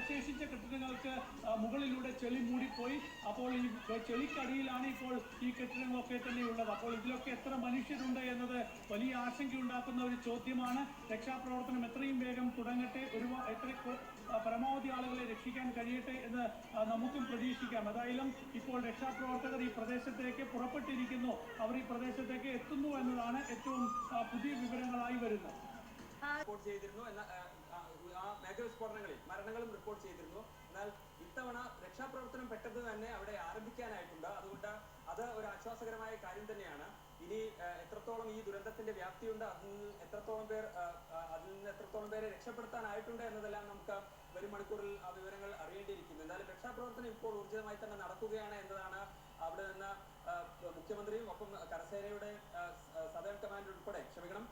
അവശേഷിച്ച കെട്ടിടങ്ങൾക്ക് മുകളിലൂടെ ചെളി മൂടിപ്പോയി. അപ്പോൾ ഈ ചെളിക്കടിയിലാണ് ഇപ്പോൾ ഈ കെട്ടിടങ്ങളൊക്കെ തന്നെ ഉള്ളത് അപ്പോൾ ഇതിലൊക്കെ എത്ര മനുഷ്യരുണ്ട് എന്നത് വലിയ ആശങ്കയുണ്ടാക്കുന്ന ഒരു ചോദ്യമാണ്. രക്ഷാപ്രവർത്തനം എത്രയും വേഗം തുടങ്ങട്ടെ ഒരു എത്ര പരമാവധി ആളുകളെ രക്ഷിക്കാൻ കഴിയട്ടെ എന്ന് നമുക്കും പ്രതീക്ഷിക്കാം. ഏതായാലും ഇപ്പോൾ രക്ഷാപ്രവർത്തകർ ഈ പ്രദേശത്തേക്ക് പുറപ്പെട്ടിരിക്കുന്നു. അവർ ഈ പ്രദേശത്തേക്ക് എത്തുന്നു എന്നതാണ് ഏറ്റവും പുതിയ വിവരങ്ങളായി വരുന്നത്. റിപ്പോർട്ട് ചെയ്തിരുന്നു. എന്ന ആ, മേഖല സ്ഫോടനങ്ങളിൽ മരണങ്ങളും റിപ്പോർട്ട് ചെയ്തിരുന്നു. എന്നാൽ ഇത്തവണ രക്ഷാപ്രവർത്തനം പെട്ടെന്ന് തന്നെ അവിടെ ആരംഭിക്കാനായിട്ടുണ്ട്. അതുകൊണ്ട് അത് ഒരു ആശ്വാസകരമായ കാര്യം തന്നെയാണ്. ഇനി എത്രത്തോളം ഈ ദുരന്തത്തിന്റെ വ്യാപ്തിയുണ്ട് അതിൽ നിന്ന് എത്രത്തോളം പേർ അതിൽ നിന്ന് എത്രത്തോളം പേരെ രക്ഷപ്പെടുത്താനായിട്ടുണ്ട് എന്നതെല്ലാം നമുക്ക് വരും മണിക്കൂറിൽ ആ വിവരങ്ങൾ അറിയേണ്ടിയിരിക്കുന്നു. എന്തായാലും രക്ഷാപ്രവർത്തനം ഇപ്പോൾ ഊർജിതമായി തന്നെ നടക്കുകയാണ് എന്നതാണ് അവിടെ നിന്ന് മുഖ്യമന്ത്രിയും ഒപ്പം കരസേനയുടെ സദേൺ കമാൻഡർ ഉൾപ്പെടെ ക്ഷമിക്കണം.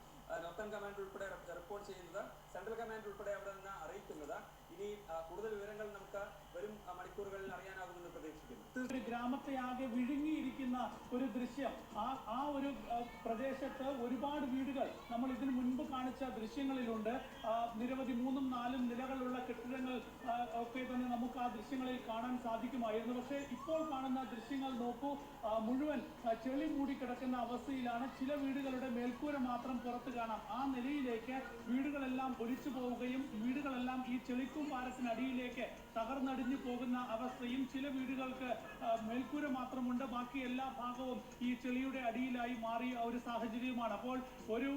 നോർത്തേൺ കമാൻഡ് ഉൾപ്പെടെ റിപ്പോർട്ട് ചെയ്യുന്നത്. സെൻട്രൽ കമാൻഡ് ഉൾപ്പെടെ അവിടെ നിന്ന് അറിയിക്കുന്നത്. ഇനി കൂടുതൽ വിവരങ്ങൾ നമുക്ക് വരും മണിക്കൂറുകളിൽ അറിയാനാകുമെന്ന് പ്രതീക്ഷിക്കുന്നു. ഒരു ഗ്രാമത്തെ ആകെ വിഴുങ്ങിയിരിക്കുന്ന ഒരു ദൃശ്യം. ആ ആ ഒരു പ്രദേശത്ത് ഒരുപാട് വീടുകൾ. നമ്മൾ ഇതിനു മുൻപ് കാണിച്ച ദൃശ്യങ്ങളിലുണ്ട്. നിരവധി മൂന്നും നാലും ഒക്കെ തന്നെ നമുക്ക് ആ ദൃശ്യങ്ങളിൽ കാണാൻ സാധിക്കുമായിരുന്നു. പക്ഷേ ഇപ്പോൾ കാണുന്ന ദൃശ്യങ്ങൾ നോക്കൂ. മുഴുവൻ ചെളി മൂടിക്കിടക്കുന്ന അവസ്ഥയിലാണ് ചില വീടുകളുടെ മേൽക്കൂര മാത്രം പുറത്ത് കാണാം. ആ നിലയിലേക്ക് വീടുകളെല്ലാം ഒലിച്ചു പോവുകയും വീടുകളെല്ലാം ഈ ചെളിക്കും പാരത്തിനടിയിലേക്ക് തകർന്നടിഞ്ഞു പോകുന്ന അവസ്ഥയും ചില വീടുകൾക്ക് മേൽക്കൂര മാത്രമുണ്ട്. ബാക്കി എല്ലാ ഭാഗവും ഈ ചെളിയുടെ അടിയിലായി മാറിയ ഒരു സാഹചര്യമാണ് അപ്പോൾ ഒരു